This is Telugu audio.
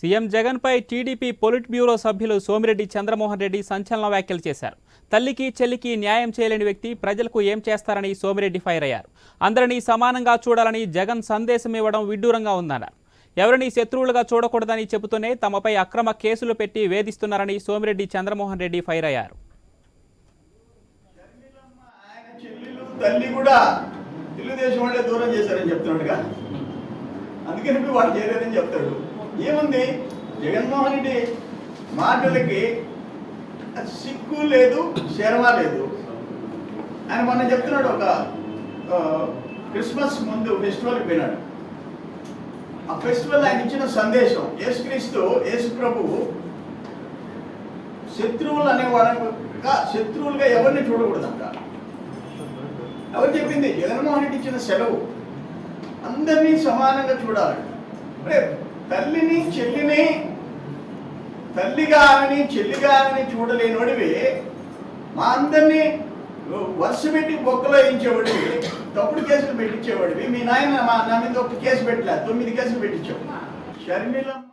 సీఎం జగన్పై టీడీపీ పొలిట్ బ్యూరో సభ్యులు సోమిరెడ్డి చంద్రమోహన్ రెడ్డి సంచలన వ్యాఖ్యలు చేశారు. తల్లికి చెల్లికి న్యాయం చేయలేని వ్యక్తి ప్రజలకు ఏం చేస్తారని సోమిరెడ్డి ఫైర్ అయ్యారు. అందరినీ సమానంగా చూడాలని జగన్ సందేశం ఇవ్వడం విడ్డూరంగా ఉందన్నారు. ఎవరిని శత్రువులుగా చూడకూడదని చెబుతూనే తమపై అక్రమ కేసులు పెట్టి వేధిస్తున్నారని సోమిరెడ్డి చంద్రమోహన్ రెడ్డి ఫైర్ అయ్యారు. తల్లి కూడా తెలుగుదేశం వాళ్ళే దూరం చేశారని చెప్తున్నాడుగా. అందుకని చేయలేదని చెప్తాడు. ఏముంది? జగన్మోహన్ రెడ్డి మాటలకి సిగ్గు లేదు శర్మ లేదు. ఆయన మొన్న చెప్తున్నాడు ఒక క్రిస్మస్ ముందు ఫెస్టివల్కి పోయినాడు. ఆ ఫెస్టివల్ ఆయన ఇచ్చిన సందేశం యేసుక్రీస్తు యేసు ప్రభువు శత్రువులు అనేవాడు శత్రువులుగా ఎవరిని చూడకూడదంట? ఎవరు చెప్పింది? జగన్మోహన్ రెడ్డి ఇచ్చిన సెలవు. అందరినీ సమానంగా చూడాలి రేపు తల్లిని చెల్లిని తల్లిగా ఆమెని చెల్లిగా ఆమెని చూడలేనోడివి మా అందరినీ వరుస పెట్టి బొక్కలో వేయించేవాడివి. తప్పుడు కేసులు పెట్టించేవాడివి. మీ నాయన మా నా మీద ఒక కేసు పెట్టలే. తొమ్మిది కేసులు పెట్టించావు. షర్మిలమ్మ